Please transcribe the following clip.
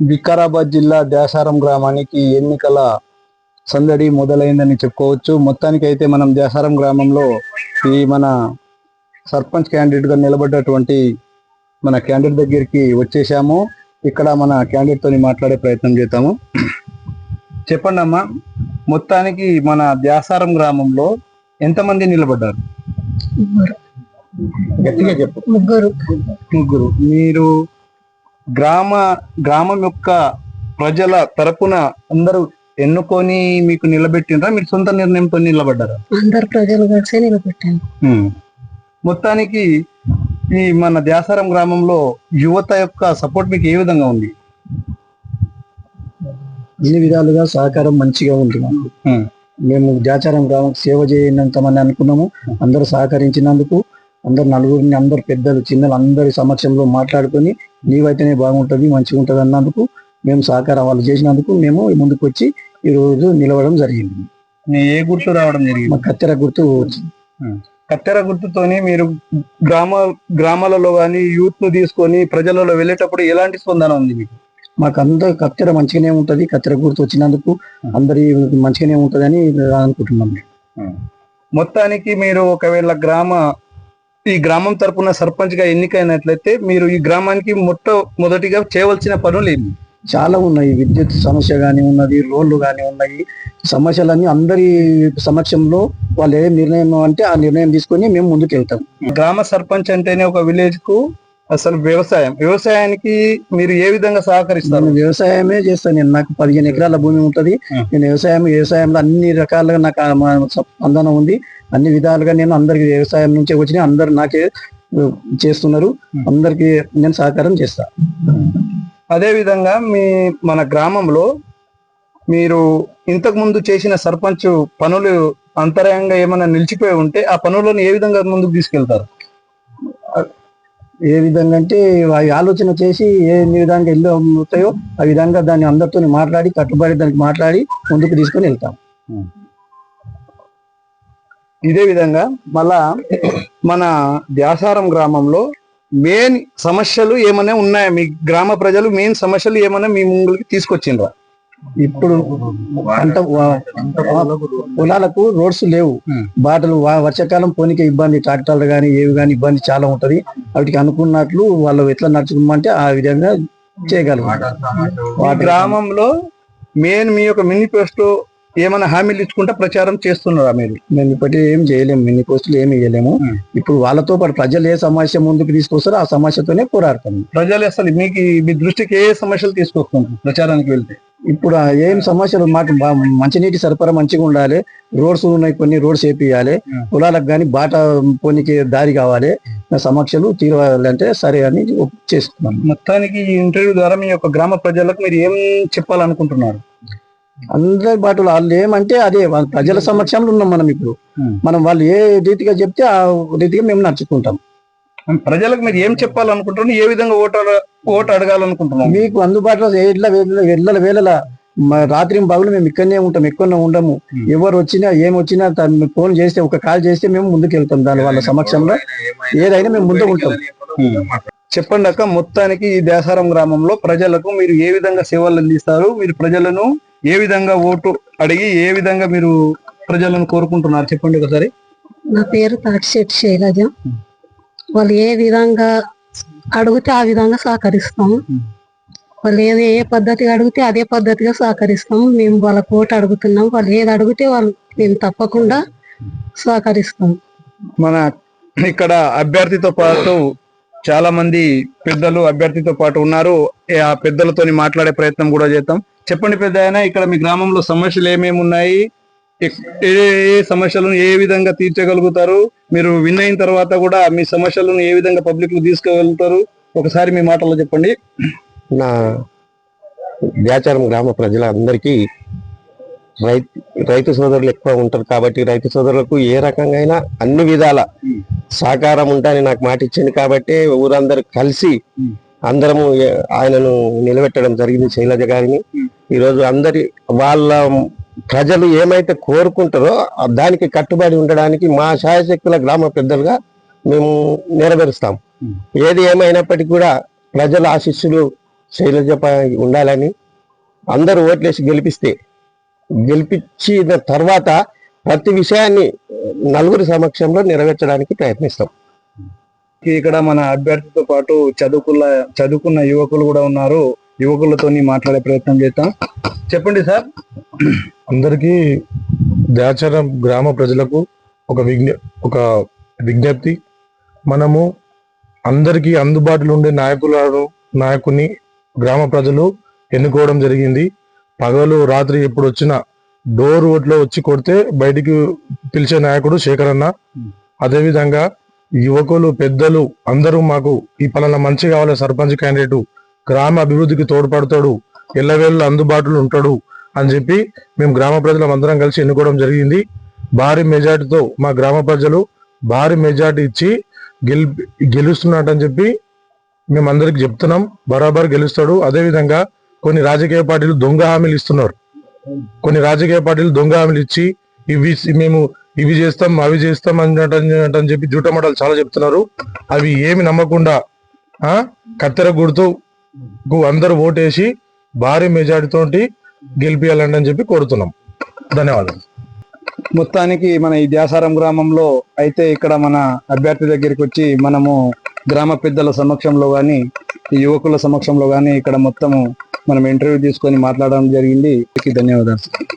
వికారాబాద్ జిల్లా దేశారం గ్రామానికి ఎన్నికల సందడి మొదలైందని చెప్పుకోవచ్చు. మొత్తానికి అయితే మనం దేశారం గ్రామంలో ఈ మన సర్పంచ్ క్యాండిడేట్గా నిలబడ్డటువంటి మన క్యాండిడేట్ దగ్గరికి వచ్చేసాము ఇక్కడ మన క్యాండిడేట్ తోని మాట్లాడే ప్రయత్నం చేద్దాము. చెప్పండి అమ్మా మొత్తానికి మన దేశారం గ్రామంలో ఎంతమంది నిలబడ్డారు? గట్టిగా చెప్పు. ముగ్గురు. ముగ్గురు. మీరు గ్రామ గ్రామం యొక్క ప్రజల తరపున అందరూ ఎన్నుకొని మీకు నిలబెట్టినరా మీరు సొంత నిర్ణయంతో నిలబడ్డారా? అందరు ప్రజలు కలిసి నిలబెట్టాను మొత్తానికి ఈ మన దేశారం గ్రామంలో యువత యొక్క సపోర్ట్ మీకు ఏ విధంగా ఉంది? అన్ని విధాలుగా సహకారం మంచిగా ఉంది. మేము జాచారం గ్రామం సేవ చేయనంత మంది అనుకున్నాము. అందరూ సహకరించినందుకు అందరు నలుగురిని అందరు పెద్దలు చిన్నలు అందరి సమక్షంలో మాట్లాడుకొని నీవైతేనే బాగుంటది మంచిగా ఉంటది అన్నందుకు మేము సహకారం వాళ్ళు చేసినందుకు మేము ముందుకు వచ్చి ఈ రోజు నిలవడం జరిగింది. ఏ గుర్తు రావడం జరిగింది? మా కత్తెర గుర్తు. కత్తెర గుర్తుతోని మీరు గ్రామ గ్రామాలలో కానీ యూత్ను తీసుకొని ప్రజలలో వెళ్ళేటప్పుడు ఎలాంటి స్పందన ఉంది మీకు? మాకు అందరు కత్తెర మంచిగానే ఉంటది కత్తెర గుర్తు వచ్చినందుకు అందరి మంచిగానే ఉంటదని అనుకుంటున్నాం మొత్తానికి మీరు ఒకవేళ గ్రామ ఈ గ్రామం తరపున సర్పంచ్గా ఎన్నికైనట్లయితే మీరు ఈ గ్రామానికి మొట్ట మొదటిగా చేయవలసిన పనులు ఏంటి చాలా ఉన్నాయి. విద్యుత్ సమస్య గానీ ఉన్నది రోడ్లు గానీ ఉన్నాయి. సమస్యలన్నీ అందరి సమక్షంలో వాళ్ళు ఏ నిర్ణయం అంటే ఆ నిర్ణయం తీసుకొని మేము ముందుకు వెళ్తాం గ్రామ సర్పంచ్ అంటేనే ఒక విలేజ్కు అసలు వ్యవసాయం. వ్యవసాయానికి మీరు ఏ విధంగా సహకరిస్తారు? నేను వ్యవసాయమే చేస్తాను. నేను నాకు పదిహేను ఎకరాల భూమి ఉంటది. నేను వ్యవసాయం వ్యవసాయంలో అన్ని రకాలుగా నాకు స్పందన ఉంది. అన్ని విధాలుగా నేను అందరికి వ్యవసాయం నుంచే వచ్చిన అందరు నాకే చేస్తున్నారు. అందరికి నేను సహకారం చేస్తా. అదే విధంగా మీ మన గ్రామంలో మీరు ఇంతకు ముందు చేసిన సర్పంచ్ పనులు అంతరాయంగా ఏమైనా నిలిచిపోయి ఉంటే ఆ పనులను ఏ విధంగా ముందుకు తీసుకెళ్తారు? ఏ విధంగా అంటే అవి ఆలోచన చేసి ఏ విధంగా ఇల్లు అవుతాయో ఆ విధంగా దాన్ని అందరితో మాట్లాడి కట్టుబడి దానికి మాట్లాడి ముందుకు తీసుకొని వెళ్తాం. ఇదే విధంగా మళ్ళా మన వ్యాసారం గ్రామంలో మెయిన్ సమస్యలు ఏమైనా ఉన్నాయా? మీ గ్రామ ప్రజలు మెయిన్ సమస్యలు ఏమైనా మీ ముందుకి తీసుకొచ్చిండ్రా? ఇప్పుడు వా- పొలాలకు రోడ్స్ లేవు. బాటలు వర్షాకాలం పోనీకి ఇబ్బంది. ట్రాక్టర్లు కానీ ఏవి కానీ ఇబ్బంది చాలా ఉంటది. వాటికి అనుకున్నట్లు వాళ్ళు ఎట్లా నడుచుకోమంటే ఆ విధంగా చేయగలరు. ఈ గ్రామంలో మెయిన్ మీ యొక్క మేనిఫెస్టో ఏమైనా హామీలు ఇచ్చుకుంటే ప్రచారం చేస్తున్నారా మీరు? మేము ఇప్పటి ఏం చేయలేము. మిన్ని పోస్టులు ఏమి చేయలేము. ఇప్పుడు వాళ్ళతో పాటు ప్రజలు ఏ సమస్య ముందుకు తీసుకొస్తారో ఆ సమస్యతోనే పోరాడతాం ప్రజలు అసలు మీకు మీ దృష్టికి ఏ సమస్యలు తీసుకొస్తుంటారు ప్రచారానికి వెళ్తే? ఇప్పుడు ఏం సమస్యలు? మాకు మంచినీటి సరఫరా మంచిగా ఉండాలి. రోడ్స్ ఉన్నాయి కొన్ని రోడ్స్ వేపియాలి. పొలాలకు కానీ బాట పోనీకి దారి కావాలి. సమస్యలు తీరవాలంటే సరే అని చేస్తున్నాం. మొత్తానికి ఈ ఇంటర్వ్యూ ద్వారా మీ యొక్క గ్రామ ప్రజలకు మీరు ఏం చెప్పాలనుకుంటున్నారు? అందరి బాటలు వాళ్ళు ఏమంటే అదే వాళ్ళ ప్రజల సమక్షంలో ఉన్నాం మనం ఇప్పుడు. మనం వాళ్ళు ఏ రీతిగా చెప్తే ఆ రీతిగా మేము నడుచుకుంటాం. ప్రజలకు మీరు ఏం చెప్పాలనుకుంటున్నారు ఏ విధంగా ఓటు ఓటు అడగాలనుకుంటున్నారు మీకు అందుబాటులో ఎడ్ల వెళ్ళ వేళల రాత్రి పగులు మేము ఇక్కడనే ఉంటాం ఎక్కడనే ఉండము. ఎవరు వచ్చినా ఏం వచ్చినా ఫోన్ చేస్తే ఒక కాల్ చేస్తే మేము ముందుకు వెళ్తాం దాని వాళ్ళ సమక్షంలో. ఏదైనా మేము ముందు ఉంటాం. చెప్పండి అక్క మొత్తానికి ఈ దేశారం గ్రామంలో ప్రజలకు మీరు ఏ విధంగా సేవలు అందిస్తారు? మీరు ప్రజలను ఏ విధంగా ఓటు అడిగి ఏ విధంగా మీరు ప్రజలను కోరుకుంటున్నారు? చెప్పండి ఒకసారి. నా పేరు తాటిశెట్టి శైలజ. వాళ్ళు ఏ విధంగా అడిగితే ఆ విధంగా సహకరిస్తాము. Hmm. వాళ్ళు ఏది ఏ పద్ధతిగా అడిగితే అదే పద్ధతిగా సహకరిస్తాము. మేము వాళ్ళ కోట అడుగుతున్నాం. వాళ్ళు ఏది అడిగితే వాళ్ళు మేము తప్పకుండా సహకరిస్తాం మన ఇక్కడ అభ్యర్థితో పాటు చాలా మంది పెద్దలు అభ్యర్థితో పాటు ఉన్నారు. ఆ పెద్దలతోని మాట్లాడే ప్రయత్నం కూడా చేద్దాం. చెప్పండి పెద్ద ఇక్కడ మీ గ్రామంలో సమస్యలు ఏమేమి ఉన్నాయి? ఏ ఏ సమస్యలను ఏ విధంగా తీర్చగలుగుతారు? మీరు విన్ అయిన తర్వాత కూడా మీ సమస్యలను ఏ విధంగా పబ్లిక్ తీసుకువెళ్తారు? ఒకసారి మీ మాటల్లో చెప్పండి. నా వ్యాచారం గ్రామ ప్రజలందరికీ రైతు రైతు సోదరులు ఎక్కువ ఉంటారు కాబట్టి రైతు సోదరులకు ఏ రకంగా అయినా అన్ని విధాల సహకారం ఉంటాయని నాకు మాట ఇచ్చింది కాబట్టి ఊరందరూ కలిసి అందరము ఆయనను నిలబెట్టడం జరిగింది శైలజ గారిని. ఈరోజు అందరి వాళ్ళ ప్రజలు ఏమైతే కోరుకుంటారో దానికి కట్టుబడి ఉండడానికి మా శాయశక్తుల గ్రామ పెద్దలుగా మేము నెరవేరుస్తాం. Hmm. ఏది ఏమైనప్పటికీ కూడా ప్రజల ఆశీస్సులు శైలజ ఉండాలని అందరూ ఓట్లేసి గెలిపిస్తే గెలిపించిన తర్వాత ప్రతి విషయాన్ని నలుగురి సమక్షంలో నెరవేర్చడానికి ప్రయత్నిస్తాం. ఇక్కడ మన అభ్యర్థితో పాటు చదువుకున్న చదువుకున్న యువకులు కూడా ఉన్నారు. యువకులతో మాట్లాడే ప్రయత్నం చేద్దాం. చెప్పండి సార్. అందరికీ దాచారం గ్రామ ప్రజలకు ఒక విజ్ఞ ఒక విజ్ఞప్తి. మనము అందరికీ అందుబాటులో ఉండే నాయకులను నాయకుని గ్రామ ప్రజలు ఎన్నుకోవడం జరిగింది. పగలు రాత్రి ఎప్పుడు వచ్చినా డోర్ ఓట్లో వచ్చి కొడితే బయటికి పిలిచే నాయకుడు శేఖర్ అన్న అదేవిధంగా యువకులు పెద్దలు అందరూ మాకు ఈ పలానా మంచి కావాలి సర్పంచ్ క్యాండిడేట్ గ్రామ అభివృద్ధికి తోడ్పడతాడు ఎల్లవేళ్ళు అందుబాటులో ఉంటాడు అని చెప్పి మేము గ్రామ ప్రజలం అందరం కలిసి ఎన్నుకోవడం జరిగింది. భారీ మెజార్టీతో మా గ్రామ ప్రజలు భారీ మెజార్టీ ఇచ్చి గెలిపి గెలుస్తున్నట్టని చెప్పి మేము అందరికి చెప్తున్నాం. బరాబర్ గెలుస్తాడు. అదేవిధంగా కొన్ని రాజకీయ పార్టీలు దొంగ హామీలు ఇస్తున్నారు. కొన్ని రాజకీయ పార్టీలు దొంగ హామీలు ఇచ్చి ఇవి మేము ఇవి చేస్తాం అవి చేస్తాం అన్నట్టు అని చెప్పి జూటమటాలు చాలా చెప్తున్నారు. అవి ఏమి నమ్మకుండా కత్తెర గుర్తు అందరూ ఓటేసి భారీ మెజార్టీతో గెలిపియాలండి అని చెప్పి కోరుతున్నాం. ధన్యవాదాలు. మొత్తానికి మన ఈ ద్యాసారం గ్రామంలో అయితే ఇక్కడ మన అభ్యర్థి దగ్గరికి వచ్చి మనము గ్రామ పెద్దల సమక్షంలో కానీ ఈ యువకుల సమక్షంలో కానీ ఇక్కడ మొత్తము మనం ఇంటర్వ్యూ తీసుకొని మాట్లాడడం జరిగింది. ధన్యవాదాలు.